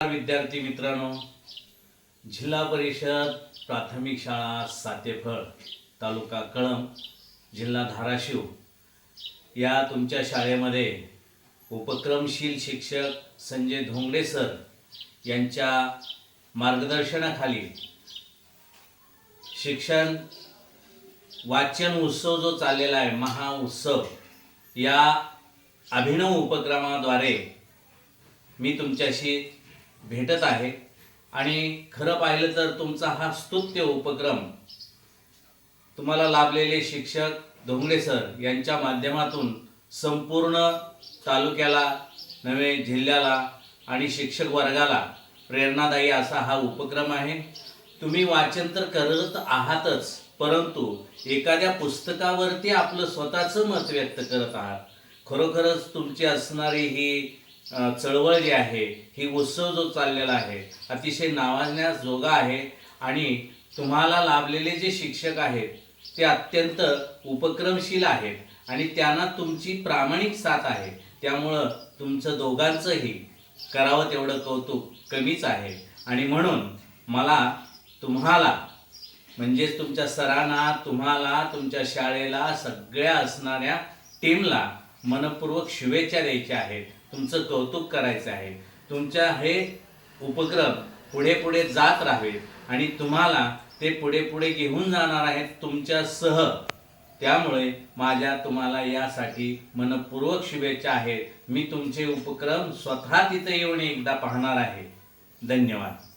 विद्यार्थी मित्रांनो जिल्हा परिषद प्राथमिक शाळा सातेफळ तालुका कळंब जिल्हा धाराशिव. या तुमच्या शाळेमध्ये उपक्रमशील शिक्षक संजय धोंगडे सर यांच्या मार्गदर्शनाखाली शिक्षण वाचन उत्सव जो चाललेला आहे महाउत्सव या अभिनव उपक्रमाद्वारे मी तुमच्याशी भेटत आहे. आणि खरं पाहिलं तर तुमचा हा स्तुत्य उपक्रम तुम्हाला लाभलेले शिक्षक धोंगडे सर यांच्या माध्यमातून संपूर्ण तालुक्याला नवे जिल्ह्याला आणि शिक्षक वर्गाला प्रेरणादायी असा हा उपक्रम आहे. तुम्ही वाचन तर करत आहातच परंतु एखाद्या पुस्तकावरती आपलं स्वतःचं मत व्यक्त करत आहात. खरोखरच तुमची असणारी ही चळवळ जी आहे ही उत्सव जो चाललेला आहे अतिशय नावाजण्यास जोगा आहे आणि तुम्हाला लाभलेले जे शिक्षक आहेत ते अत्यंत उपक्रमशील आहेत आणि त्यांना तुमची प्रामाणिक साथ आहे. त्यामुळं तुमचं दोघांचंही करावं तेवढं कौतुक कमीच आहे. आणि म्हणून मला तुम्हाला म्हणजेच तुमच्या सरांना तुम्हाला तुमच्या शाळेला सगळ्या असणाऱ्या टीमला मनपूर्वक शुभेच्छा द्यायच्या आहेत. तुमचं कौतुक करायचं आहे. तुमच्या हे उपक्रम पुढे पुढे जात राहावेत आणि तुम्हाला ते पुढे पुढे घेऊन जाणार आहेत तुमच्या सह. त्यामुळे माझ्या तुम्हाला यासाठी मनपूर्वक शुभेच्छा आहेत. मी तुमचे उपक्रम स्वतः तिथे येऊन एकदा पाहणार आहे. धन्यवाद.